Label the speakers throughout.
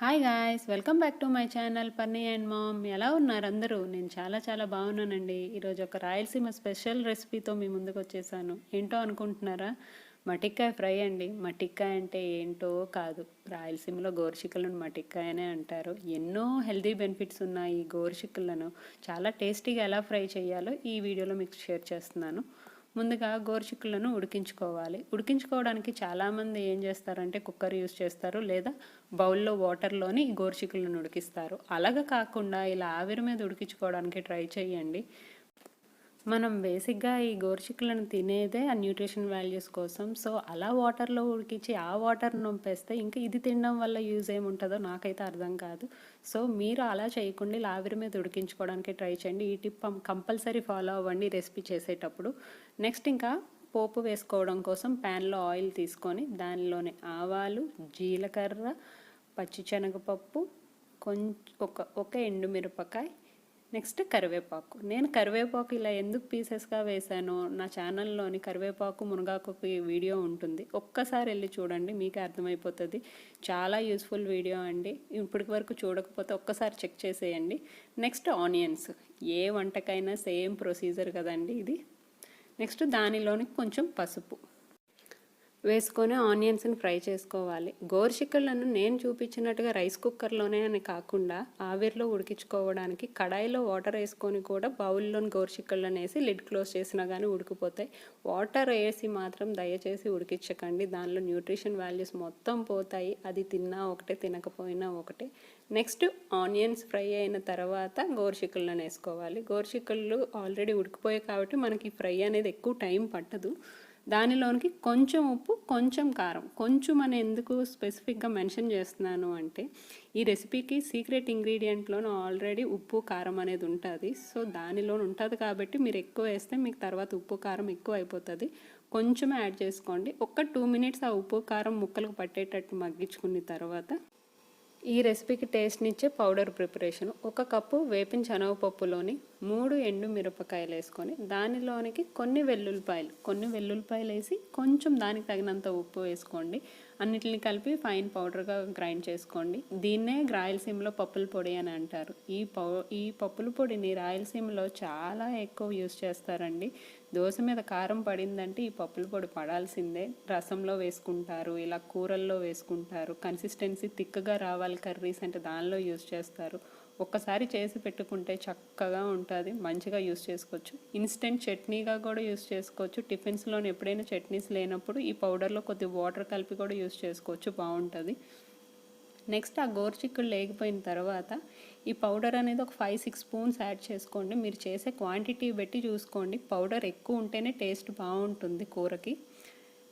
Speaker 1: Hi guys welcome back to my channel పన్నీ and mom ఎలా ఉన్నారు అందరూ? నేను చాలా చాలా బాగున్నానండి. ఈరోజు ఒక రాయలసీమ స్పెషల్ రెసిపీతో మీ ముందుకు వచ్చేసాను. ఏంటో అనుకుంటున్నారా? మటిక్కాయ ఫ్రై అండి. మటిక్కాయ అంటే ఏంటో కాదు. రాయలసీమలో గోరుచిక్కలను మటిక్కాయనే అంటారు. ఎన్నో హెల్దీ బెనిఫిట్స్ ఉన్నాయి ఈ గోరుచిక్కలను. చాలా టేస్టీగా ఎలా ఫ్రై చేయాలో ఈ వీడియోలో మీకు షేర్ చేస్తున్నాను. ముందుగా గోరుచిక్కులను ఉడికించుకోవాలి. ఉడికించుకోవడానికి చాలామంది ఏం చేస్తారంటే కుక్కర్ యూస్ చేస్తారు లేదా బౌల్లో వాటర్లోని గోరుచిక్కులను ఉడికిస్తారు. అలాగ కాకుండా ఇలా ఆవిరి మీద ఉడికించుకోవడానికి ట్రై చేయండి. మనం బేసిక్గా ఈ గోరుచిక్కులను తినేదే ఆ న్యూట్రిషన్ వాల్యూస్ కోసం. సో అలా వాటర్లో ఉడికించి ఆ వాటర్ నొంపేస్తే ఇంకా ఇది తినడం వల్ల యూజ్ ఏముంటుందో నాకైతే అర్థం కాదు. సో మీరు అలా చేయకుండా లావిరి మీద ఉడికించుకోవడానికి ట్రై చేయండి. ఈ టిప్ కంపల్సరీ ఫాలో అవ్వండి రెసిపీ చేసేటప్పుడు. నెక్స్ట్ ఇంకా పోపు వేసుకోవడం కోసం ప్యాన్లో ఆయిల్ తీసుకొని దానిలోనే ఆవాలు జీలకర్ర పచ్చిశనగపప్పు కొంచెం ఒక ఒక ఎండుమిరపకాయ నెక్స్ట్ కరివేపాకు. నేను కరివేపాకు ఇలా ఎందుకు పీసెస్గా వేసానో నా ఛానల్లోని కరివేపాకు మునగాకు వీడియో ఉంటుంది. ఒక్కసారి వెళ్ళి చూడండి మీకే అర్థమైపోతుంది. చాలా యూస్ఫుల్ వీడియో అండి. ఇప్పటి వరకు చూడకపోతే ఒక్కసారి చెక్ చేసేయండి. నెక్స్ట్ ఆనియన్స్ ఏ వంటకైనా సేమ్ ప్రొసీజర్ కదండి ఇది. నెక్స్ట్ దానిలోని కొంచెం పసుపు. వేసుకొని ఆనియన్స్ని ఫ్రై చేసుకోవాలి. గోరుచిక్కులను నేను చూపించినట్టుగా రైస్ కుక్కర్లోనే అని కాకుండా ఆవిరిలో ఉడికించుకోవడానికి కడాయిలో వాటర్ వేసుకొని కూడా బౌల్లోని గోరుచిక్కులను వేసి లిడ్ క్లోజ్ చేసినా కానీ ఉడికిపోతాయి. వాటర్ వేసి మాత్రం దయచేసి ఉడికించకండి. దానిలో న్యూట్రిషన్ వాల్యూస్ మొత్తం పోతాయి. అది తిన్నా ఒకటే తినకపోయినా ఒకటే. నెక్స్ట్ ఆనియన్స్ ఫ్రై అయిన తర్వాత గోరుచిక్కులను వేసుకోవాలి. గోరుచిక్కులు ఆల్రెడీ ఉడికిపోయాయి కాబట్టి మనకి ఫ్రై అనేది ఎక్కువ టైం పట్టదు. దానిలోనికి కొంచెం ఉప్పు కొంచెం కారం. కొంచెం అని ఎందుకు స్పెసిఫిక్గా మెన్షన్ చేస్తున్నాను అంటే ఈ రెసిపీకి సీక్రెట్ ఇంగ్రీడియంట్లోనూ ఆల్రెడీ ఉప్పు కారం అనేది ఉంటుంది. సో దానిలో ఉంటుంది కాబట్టి మీరు ఎక్కువ వేస్తే మీకు తర్వాత ఉప్పు కారం ఎక్కువ అయిపోతుంది. కొంచెం యాడ్ చేసుకోండి. ఒక్క టూ మినిట్స్ ఆ ఉప్పు కారం ముక్కలకు పట్టేటట్టు మగ్గించుకున్న తర్వాత ఈ రెసిపీకి టేస్ట్నిచ్చే పౌడర్ ప్రిపరేషన్ ఒక కప్పు వేపిన శనగపప్పులోని మూడు ఎండు మిరపకాయలు వేసుకొని దానిలోనికి కొన్ని వెల్లుల్లిపాయలు కొన్ని వెల్లుల్లిపాయలు వేసి కొంచెం దానికి తగినంత ఉప్పు వేసుకోండి. అన్నిటిని కలిపి ఫైన్ పౌడర్గా గ్రైండ్ చేసుకోండి. దీన్నే రాయలసీమలో పప్పుల పొడి అని అంటారు. ఈ పౌ ఈ పప్పుల పొడిని రాయలసీమలో చాలా ఎక్కువ యూస్ చేస్తారండి. దోశ మీద కారం పడిందంటే ఈ పప్పుల పొడి పడాల్సిందే. రసంలో వేసుకుంటారు ఇలా కూరల్లో వేసుకుంటారు. కన్సిస్టెన్సీ తిక్కగా రావాలి కర్రీస్ అంటే దానిలో యూస్ చేస్తారు. ఒక్కసారి చేసి పెట్టుకుంటే చక్కగా ఉంటుంది. మంచిగా యూస్ చేసుకోవచ్చు. ఇన్స్టెంట్ చట్నీగా కూడా యూస్ చేసుకోవచ్చు. టిఫిన్స్లో ఎప్పుడైనా చట్నీస్ లేనప్పుడు ఈ పౌడర్లో కొద్ది వాటర్ కలిపి కూడా యూస్ చేసుకోవచ్చు. బాగుంటుంది. నెక్స్ట్ ఆ గోరుచిక్కుడు లేకపోయిన తర్వాత ఈ పౌడర్ అనేది ఒక ఫైవ్ సిక్స్ స్పూన్స్ యాడ్ చేసుకోండి. మీరు చేసే క్వాంటిటీ బట్టి చూసుకోండి. పౌడర్ ఎక్కువ ఉంటేనే టేస్ట్ బాగుంటుంది కూరకి.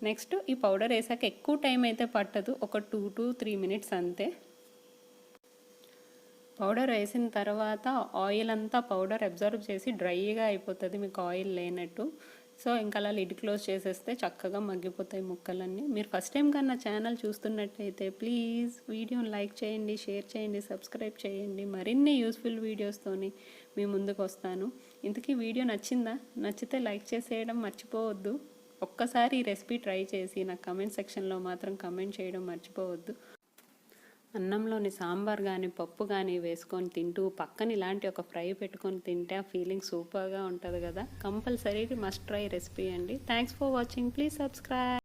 Speaker 1: నెక్స్ట్ ఈ పౌడర్ వేసాక ఎక్కువ టైం అయితే పట్టదు. ఒక టూ టు త్రీ మినిట్స్ అంతే. పౌడర్ వేసిన తర్వాత ఆయిల్ అంతా పౌడర్ అబ్జర్వ్ చేసి డ్రైగా అయిపోతుంది మీకు ఆయిల్ లేనట్టు. సో ఇంకా అలా లిడ్ క్లోజ్ చేసేస్తే చక్కగా మగ్గిపోతాయి ముక్కలన్నీ. మీరు ఫస్ట్ టైం కన్నా ఛానల్ చూస్తున్నట్టయితే ప్లీజ్ వీడియోని లైక్ చేయండి షేర్ చేయండి సబ్స్క్రైబ్ చేయండి. మరిన్ని యూస్ఫుల్ వీడియోస్తోని మీ ముందుకు వస్తాను. ఇంతకీ వీడియో నచ్చిందా? నచ్చితే లైక్ చేసేయడం మర్చిపోవద్దు. ఒక్కసారి ఈ రెసిపీ ట్రై చేసి నాకు కమెంట్ సెక్షన్లో మాత్రం కమెంట్ చేయడం మర్చిపోవద్దు. అన్నంలోని సాంబార్ కానీ పప్పు కానీ వేసుకొని తింటూ పక్కన ఇలాంటి ఒక ఫ్రై పెట్టుకొని తింటే ఆ ఫీలింగ్ సూపర్గా ఉంటుంది కదా. కంపల్సరీ మస్ట్ ట్రై రెసిపీ అండి. Thanks for watching. Please subscribe.